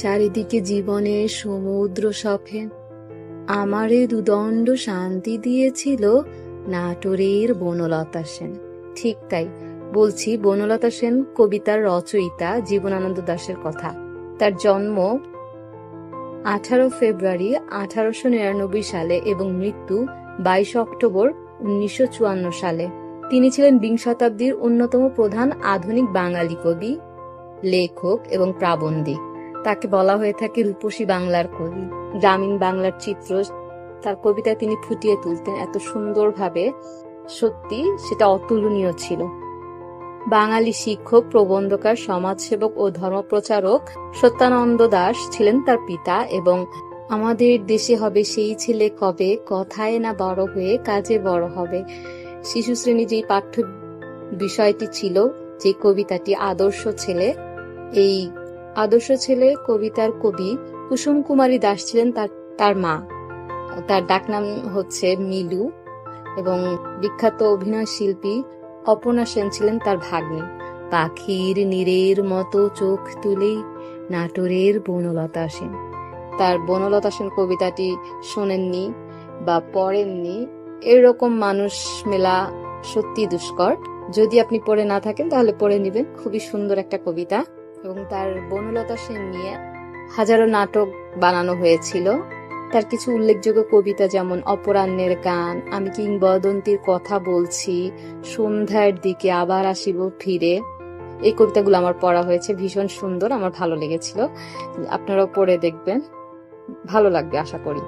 চারিদিকে জীবনের সমুদ্র সফে আমারে দুদণ্ড শান্তি দিয়েছিল নাটোরের বনলতা সেন। ঠিক তাই, বলছি বনলতা সেন কবিতার রচয়িতা জীবনানন্দ দাশের কথা। তার জন্ম আঠারো ফেব্রুয়ারি আঠারোশো নিরানব্বই সালে এবং মৃত্যু বাইশ অক্টোবর উনিশশো চুয়ান্ন সালে। তিনি ছিলেন বিংশ শতাব্দীর অন্যতম প্রধান আধুনিক বাঙালি কবি, লেখক এবং প্রাবন্ধিক। তাকে বলা হয়ে থাকে রূপসী বাংলার কবি। গ্রামীণ বাংলার চিত্র তার কবিতায় তিনি ফুটিয়ে তুলতেন এত সুন্দরভাবে। সত্যি সেটা অতুলনীয় ছিল। বাঙালি শিক্ষক, প্রবন্ধকার, সমাজসেবক ও ধর্মপ্রচারক সত্যানন্দ দাস ছিলেন তার পিতা এবং আমাদের দেশে হবে সেই ছেলে কবে, কথায় না বড় হয়ে কাজে বড় হবে। শিশু শ্রেণি যেই পাঠ্য বিষয়টি ছিল, যে কবিতাটি আদর্শ ছেলে, এই আদর্শ ছেলে, কবিতার কবি কুসুম কুমারী দাস ছিলেন তার তার মা। তার ডাকনাম হচ্ছে মিলু এবং বিখ্যাত অভিনয় শিল্পী অপর্ণা সেন ছিলেন তার ভাগ্নি। পাখির নীরের মতো চোখ তুলে নাটোরের বনলতা সেন। তার বনলতা সেন কবিতাটি শোনেননি বা পড়েননি। এরকম মানুষ মেলা সত্যি দুষ্কর। যদি আপনি পড়ে না থাকেন তাহলে পড়ে নেবেন। খুবই সুন্দর একটা কবিতা। এবং তার বনলতা সেন নিয়ে হাজারো নাটক বানানো হয়েছিল। তার কিছু উল্লেখযোগ্য কবিতা যেমন অপরাহ্নের গান, আমি কিংবদন্তির কথা বলছি, সন্ধ্যার দিকে আবার আসিব ফিরে। এই কবিতাগুলো আমার পড়া হয়েছে, ভীষণ সুন্দর, আমার ভালো লেগেছিল। আপনারাও পড়ে দেখবেন। ভালো লাগবে, আশা করি।